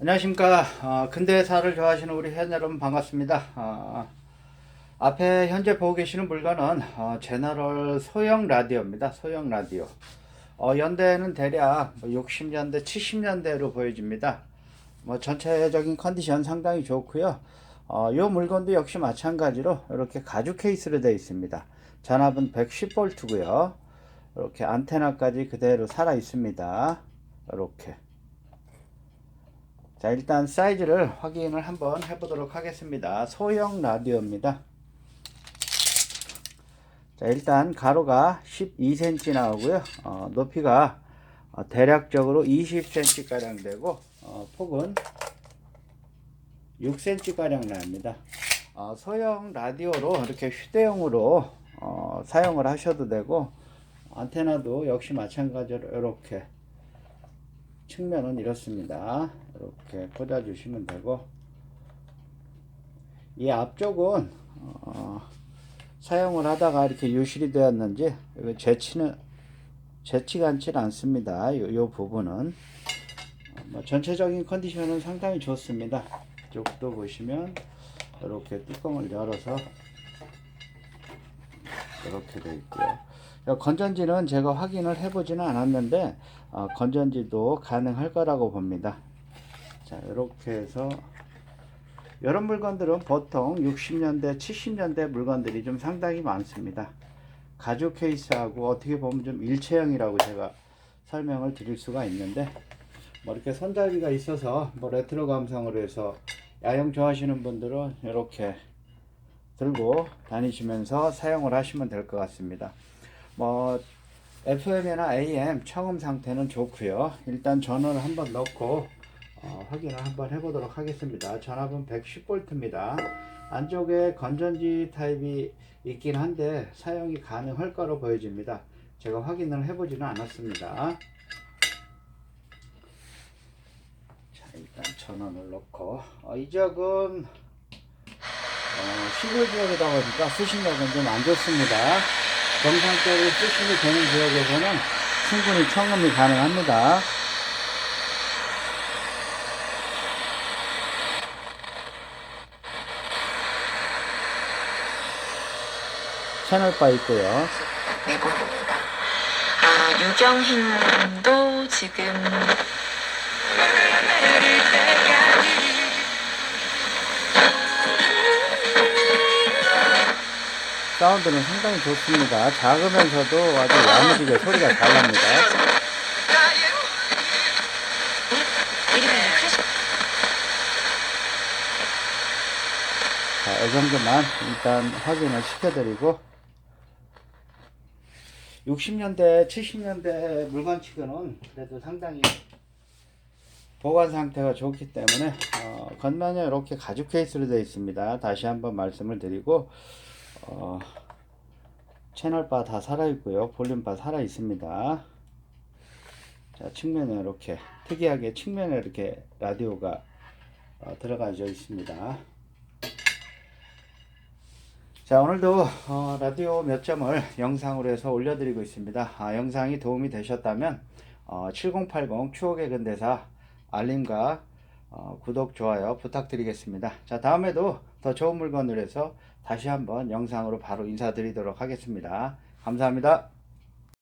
안녕하십니까. 어, 근대사를 좋아하시는 우리 회원 여러분 반갑습니다. 어, 앞에 현재 보고 계시는 물건은 어, 제너럴 소형 라디오입니다. 소형 라디오. 어, 연대는 대략 뭐 60년대, 70년대로 보여집니다. 뭐 전체적인 컨디션 상당히 좋고요. 어, 이 물건도 역시 마찬가지로 이렇게 가죽 케이스로 되어 있습니다. 전압은 110V고요. 이렇게 안테나까지 그대로 살아 있습니다. 이렇게. 자, 일단 사이즈를 확인을 한번 해보도록 하겠습니다. 소형 라디오입니다. 자, 일단 가로가 12cm 나오고요. 어, 높이가 어, 대략적으로 20cm 가량 되고 어, 폭은 6cm 가량 납니다. 어, 소형 라디오로 이렇게 휴대용으로 어, 사용을 하셔도 되고 안테나도 역시 마찬가지로 이렇게 측면은 이렇습니다. 이렇게 꽂아주시면 되고 이 앞쪽은 어, 사용을 하다가 이렇게 유실이 되었는지 재치는 재치가 않지 않습니다. 요, 요 부분은 어, 뭐 전체적인 컨디션은 상당히 좋습니다. 이쪽도 보시면 이렇게 뚜껑을 열어서 이렇게 되어 있고요. 어, 건전지는 제가 확인을 해보지는 않았는데 어, 건전지도 가능할 거라고 봅니다. 자 이렇게 해서 이런 물건들은 보통 60년대, 70년대 물건들이 좀 상당히 많습니다. 가죽 케이스하고 어떻게 보면 좀 일체형이라고 제가 설명을 드릴 수가 있는데 뭐 이렇게 손잡이가 있어서 뭐 레트로 감성으로 해서 야영 좋아하시는 분들은 이렇게 들고 다니시면서 사용을 하시면 될 것 같습니다. 뭐 FM이나 AM 청음 상태는 좋고요. 일단 전원을 한번 넣고 어, 확인을 한번 해보도록 하겠습니다. 전압은 110V입니다. 안쪽에 건전지 타입이 있긴 한데 사용이 가능할 거로 보여집니다. 제가 확인을 해보지는 않았습니다. 자, 일단 전원을 넣고 어, 이 적은 어, 시골 지역이다 보니까 수신력은 좀 안 좋습니다. 정상적으로 수신이 되는 지역에서는 충분히 청음이 가능합니다. 채널바 있고요. 내보입니다. 아, 유경hin도 지금 사운드는 상당히 좋습니다. 작으면서도 아주 야무지게 소리가 잘 납니다. 1위 크리스 자, 이 정도만 일단 확인을 시켜드리고 60년대, 70년대 물건치고는 그래도 상당히 보관 상태가 좋기 때문에 어, 겉면에 이렇게 가죽 케이스로 되어 있습니다. 다시 한번 말씀을 드리고 어, 채널바 다 살아 있고요. 볼륨바 살아 있습니다. 자, 측면에 이렇게 특이하게 측면에 이렇게 라디오가 어, 들어가져 있습니다. 자 오늘도 어, 라디오 몇 점을 영상으로 해서 올려드리고 있습니다. 아, 영상이 도움이 되셨다면 어, 7080 추억의 근대사 알림과 어, 구독 좋아요 부탁드리겠습니다. 자 다음에도 더 좋은 물건을 해서 다시 한번 영상으로 바로 인사드리도록 하겠습니다. 감사합니다.